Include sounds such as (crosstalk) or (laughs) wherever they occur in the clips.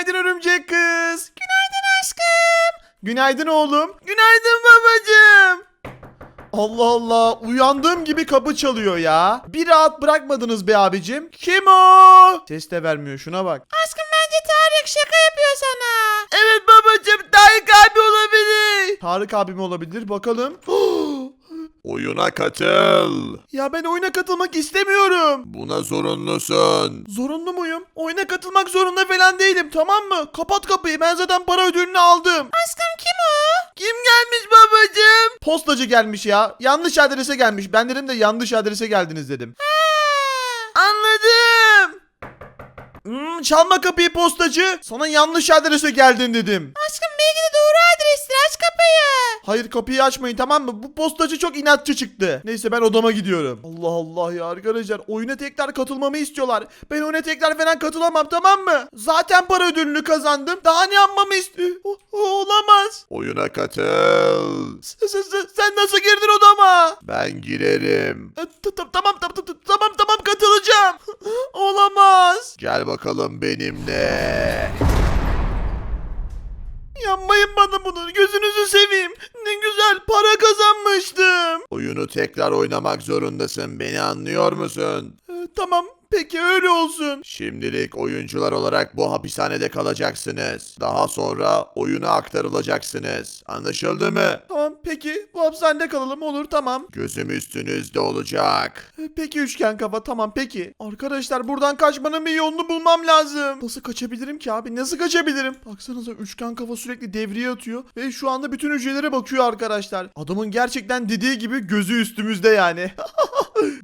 Günaydın örümcek kız. Günaydın aşkım. Günaydın oğlum. Günaydın babacığım. Allah Allah uyandığım gibi kapı çalıyor ya. Bir rahat bırakmadınız be abicim. Kim o? Ses de vermiyor şuna bak. Aşkım bence Tarık şaka yapıyor sana. Evet babacığım Tarık abi olabilir. Tarık abim olabilir bakalım. (gasps) (gasps) Oyuna katıl. ya ben oyuna katılmak istemiyorum. Buna zorunlusun. Zorunlu muyum? Oyuna katılmak zorunda falan değilim tamam mı? Kapat kapıyı ben zaten para ödülünü aldım. Aşkım kim o? Kim gelmiş babacığım? Postacı gelmiş ya. Yanlış adrese gelmiş. Ben dedim de yanlış adrese geldiniz dedim. Anladım. Hmm, çalma kapıyı postacı. Sana yanlış adrese geldin dedim. Aşkım belki de doğru adrestir aç kapıyı. Hayır kapıyı açmayın tamam mı? Bu postacı çok inatçı çıktı. Neyse ben odama gidiyorum. Allah Allah ya arkadaşlar oyuna tekrar katılmamı istiyorlar. Ben oyuna tekrar falan katılamam tamam mı? Zaten para ödülünü kazandım. Daha ne yapmamı istiyor? O- o- Olamaz. Oyuna katıl. S- s- s- Sen nasıl girdin odama? Ben girerim. E, t- t- Tamam tamam tamam tamam tamam katılacağım. (laughs) Olamaz. Gel bakalım benimle. Yapmayın bana bunu. Gözünüzü seveyim. Ne güzel para kazanmıştım. Oyunu tekrar oynamak zorundasın. Beni anlıyor musun? E, Tamam peki öyle olsun. Şimdilik oyuncular olarak bu hapishanede kalacaksınız. Daha sonra oyuna aktarılacaksınız. Anlaşıldı mı? Tamam peki bu hapishanede kalalım olur tamam. Gözüm üstünüzde olacak. E, Peki üçgen kafa tamam peki. Arkadaşlar buradan kaçmanın bir yolunu bulmam lazım. Nasıl kaçabilirim ki abi nasıl kaçabilirim? Baksanıza üçgen kafa sürekli devreye atıyor. Ve şu anda bütün hücrelere bakıyor arkadaşlar. Adamın gerçekten dediği gibi gözü üstümüzde yani. (laughs)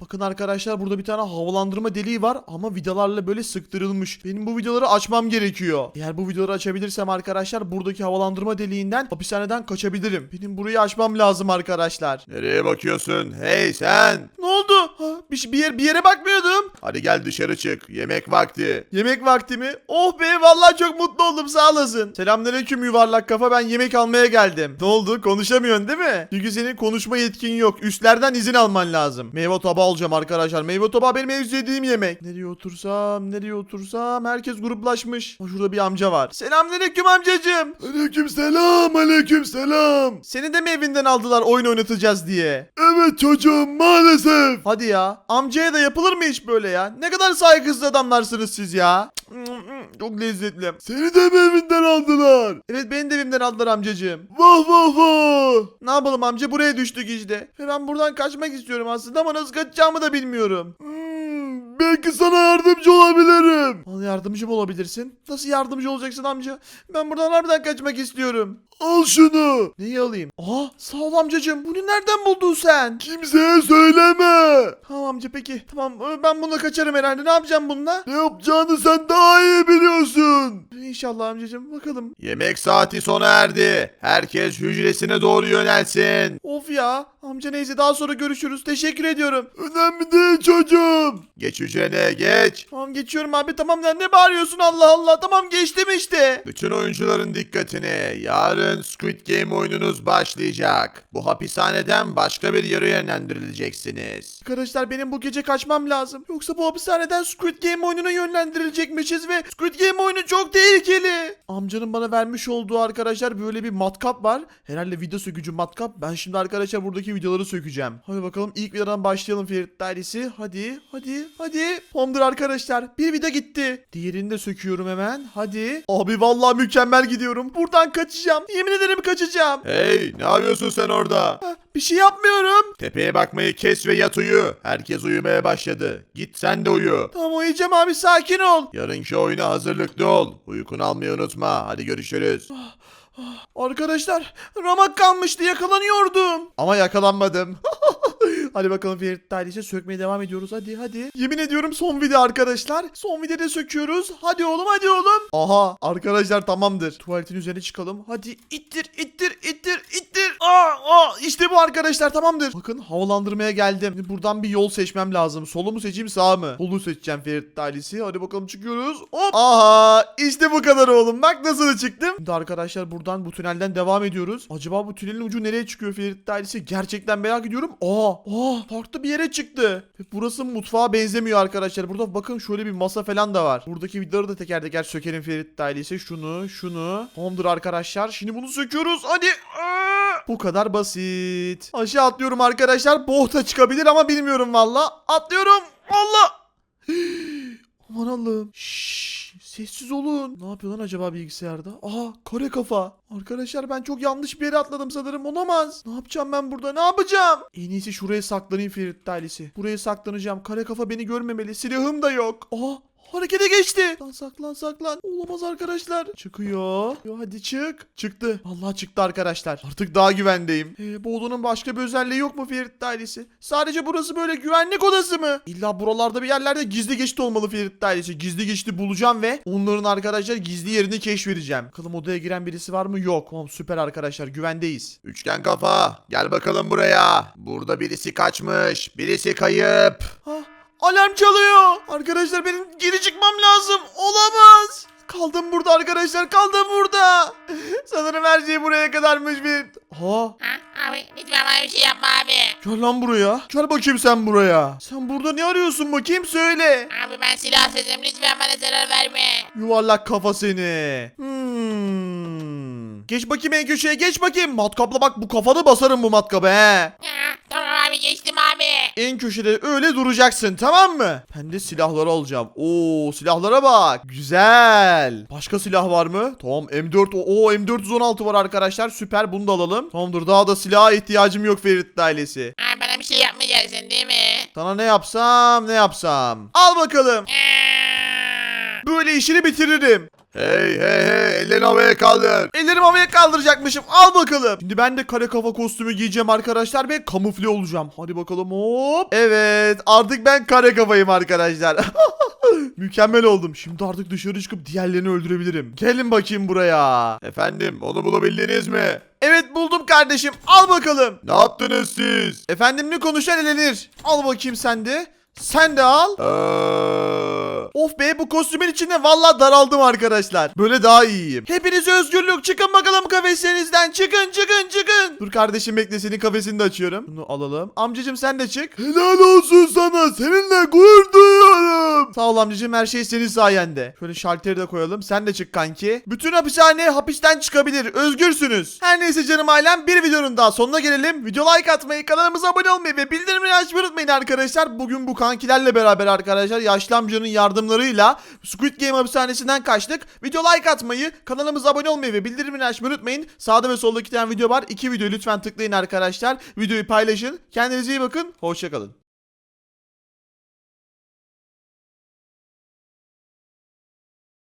Bakın arkadaşlar burada bir tane havalandırma deliği var ama vidalarla böyle sıktırılmış. Benim bu vidaları açmam gerekiyor. Eğer bu vidaları açabilirsem arkadaşlar buradaki havalandırma deliğinden hapishaneden kaçabilirim. Benim burayı açmam lazım arkadaşlar. Nereye bakıyorsun? Hey sen! Ne oldu? Ha, bir, bir, yer, bir yere bakmıyordum. Hadi gel dışarı çık. Yemek vakti. Yemek vakti mi? Oh be vallahi çok mutlu oldum sağ olasın. Selamünaleyküm yuvarlak kafa ben yemek almaya geldim. Ne oldu konuşamıyorsun değil mi? Çünkü senin konuşma yetkin yok. Üstlerden izin alman lazım. Meyve tabağı alacağım arkadaşlar. Meyve tabağı benim en sevdiğim yemek. Nereye otursam nereye otursam herkes gruplaşmış. Ha, Şurada bir amca var. Selamünaleyküm amcacığım. Aleyküm selam, aleyküm selam. Seni de mi evinden aldılar oyun oynatacağız diye? Evet çocuğum maalesef. Hadi ya. Amcaya da yapılır mı hiç böyle ya? Ne kadar saygısız adamlarsınız siz ya. (laughs) Çok lezzetli. Seni de mi evinden aldılar? Evet beni de evimden aldılar amcacığım. Vah vah vah. Ne yapalım amca buraya düştük işte. Ve ben buradan kaçmak istiyorum aslında ama nasıl kaçacağımı da bilmiyorum. Hmm, belki sana yardımcı olabilirim. Bana yardımcı mı olabilirsin? Nasıl yardımcı olacaksın amca? Ben buradan harbiden kaçmak istiyorum. Al şunu. Neyi alayım? Aa sağ ol amcacığım. Bunu nereden buldun sen? Kimseye söyleme. Tamam amca peki. Tamam e, ben bununla kaçarım herhalde. Ne yapacağım bununla? Ne yapacağını sen daha iyi. İnşallah amcacığım bakalım. Yemek saati sona erdi. Herkes hücresine doğru yönelsin. Of ya. Amca neyse daha sonra görüşürüz. Teşekkür ediyorum. Önemli değil çocuğum. Geç hücrene geç. Tamam geçiyorum abi tamam ya ne bağırıyorsun Allah Allah. Tamam geçtim işte. Bütün oyuncuların dikkatini. Yarın Squid Game oyununuz başlayacak. Bu hapishaneden başka bir yere yönlendirileceksiniz. Arkadaşlar benim bu gece kaçmam lazım. Yoksa bu hapishaneden Squid Game oyununa yönlendirilecekmişiz ve Squid Game oyunu çok tehlikeli. Amcanın bana vermiş olduğu arkadaşlar böyle bir matkap var. Herhalde vida sökücü matkap. Ben şimdi arkadaşlar buradaki vidaları sökeceğim. Hadi bakalım ilk vidadan başlayalım Ferit dairesi. Hadi hadi hadi. Tamamdır arkadaşlar. Bir vida gitti. Diğerini de söküyorum hemen. Hadi. Abi vallahi mükemmel gidiyorum. Buradan kaçacağım. Yemin ederim kaçacağım. Hey ne yapıyorsun sen orada? Ha, Bir şey yapmıyorum. Tepeye bakmayı kes ve yat uyu. Herkes uyumaya başladı. Git sen de uyu. Tamam uyuyacağım abi sakin ol. Yarınki oyuna hazırlıklı ol. Uykunu almayı unutma. Hadi görüşürüz. Arkadaşlar ramak kalmıştı yakalanıyordum. Ama yakalanmadım. (laughs) hadi bakalım Ferit Dairesi sökmeye devam ediyoruz hadi hadi. Yemin ediyorum son video arkadaşlar. Son videoda söküyoruz. Hadi oğlum hadi oğlum. Aha arkadaşlar tamamdır. Tuvaletin üzerine çıkalım. Hadi ittir ittir ittir ittir. Aa, aa, işte bu arkadaşlar tamamdır. Bakın havalandırmaya geldim. Şimdi buradan bir yol seçmem lazım. Solu mu seçeyim sağ mı? Solu seçeceğim Ferit Dairesi. Hadi bakalım çıkıyoruz. Hop. Aha işte bu kadar oğlum. Nasıl çıktım. Şimdi arkadaşlar buradan bu tünelden devam ediyoruz. Acaba bu tünelin ucu nereye çıkıyor Ferit Dairesi? Gerçekten merak ediyorum. Aa Aa farklı bir yere çıktı. Burası mutfağa benzemiyor arkadaşlar. Burada bakın şöyle bir masa falan da var. Buradaki vidaları da teker teker sökelim Ferit ailesi. Şunu şunu. Tamamdır arkadaşlar. Şimdi bunu söküyoruz. Hadi. Bu kadar basit. Aşağı atlıyorum arkadaşlar. Bohta çıkabilir ama bilmiyorum valla. Atlıyorum. Allah. (gasps) Aman Allah'ım. Şşş, sessiz olun. Ne yapıyor lan acaba bilgisayarda? Aha kare kafa. Arkadaşlar ben çok yanlış bir yere atladım sanırım. Olamaz. Ne yapacağım ben burada? Ne yapacağım? En iyisi şuraya saklanayım Ferit ailesi. Buraya saklanacağım. Kare kafa beni görmemeli. Silahım da yok. Aha Harekete geçti. Lan saklan saklan. Olamaz arkadaşlar. Çıkıyor. Yo, hadi çık. Çıktı. Vallahi çıktı arkadaşlar. Artık daha güvendeyim. Ee, bu odanın başka bir özelliği yok mu Ferit ailesi? Sadece burası böyle güvenlik odası mı? İlla buralarda bir yerlerde gizli geçit olmalı Ferit ailesi. Gizli geçiti bulacağım ve onların arkadaşlar gizli yerini keşfedeceğim. Bakalım odaya giren birisi var mı? Yok. Tamam süper arkadaşlar. Güvendeyiz. Üçgen kafa gel bakalım buraya. Burada birisi kaçmış. Birisi kayıp. Ah, alarm çalıyor. Arkadaşlar benim geri çıkmam lazım. Olamaz. Kaldım burada arkadaşlar. Kaldım burada. (laughs) Sanırım her şey buraya kadarmış bir. Ha, Ha, abi lütfen bana bir şey yapma abi. gel lan buraya. Gel bakayım sen buraya. Sen burada ne arıyorsun bakayım söyle. Abi ben silahsızım lütfen bana zarar verme. Yuvarlak kafa seni. Hmm. Geç bakayım en köşeye geç bakayım. Matkapla bak bu kafanı basarım bu matkabı he. Ha, En köşede öyle duracaksın tamam mı? Ben de silahları alacağım. Oo silahlara bak. Güzel. Başka silah var mı? Tamam M4 o M416 var arkadaşlar. Süper bunu da alalım. Tamamdır daha da silaha ihtiyacım yok Ferit ailesi. Abi bana bir şey yapmayacaksın değil mi? Sana ne yapsam ne yapsam. Al bakalım. Aa, Böyle işini bitiririm. Hey hey hey ellerini havaya kaldır. Ellerimi havaya kaldıracakmışım. Al bakalım. Şimdi ben de kare kafa kostümü giyeceğim arkadaşlar ve kamufle olacağım. Hadi bakalım hop. Evet artık ben kare kafayım arkadaşlar. (laughs) Mükemmel oldum. Şimdi artık dışarı çıkıp diğerlerini öldürebilirim. Gelin bakayım buraya. Efendim onu bulabildiniz mi? Evet buldum kardeşim. Al bakalım. Ne yaptınız siz? Efendim ne konuşan elenir. Al bakayım sen de. Sen de al. Ee, Of be bu kostümün içinde vallahi daraldım arkadaşlar. Böyle daha iyiyim. Hepinize özgürlük. Çıkın bakalım kafeslerinizden. Çıkın çıkın çıkın. Dur kardeşim bekle senin kafesini de açıyorum. Bunu alalım. Amcacım sen de çık. Helal olsun sana. Seninle gurur duyuyorum. Sağ ol amcacım her şey senin sayende. Şöyle şalteri de koyalım. Sen de çık kanki. Bütün hapishane hapisten çıkabilir. Özgürsünüz. Her neyse canım ailem bir videonun daha sonuna gelelim. Video like atmayı, kanalımıza abone olmayı ve bildirimleri açmayı unutmayın arkadaşlar. Bugün bu kankilerle beraber arkadaşlar yaşlı amcanın yardımlarıyla Squid Game hapishanesinden kaçtık. Video like atmayı, kanalımıza abone olmayı ve bildirimleri açmayı unutmayın. Sağda ve solda iki tane video var. İki videoyu lütfen tıklayın arkadaşlar. Videoyu paylaşın. Kendinize iyi bakın. Hoşçakalın.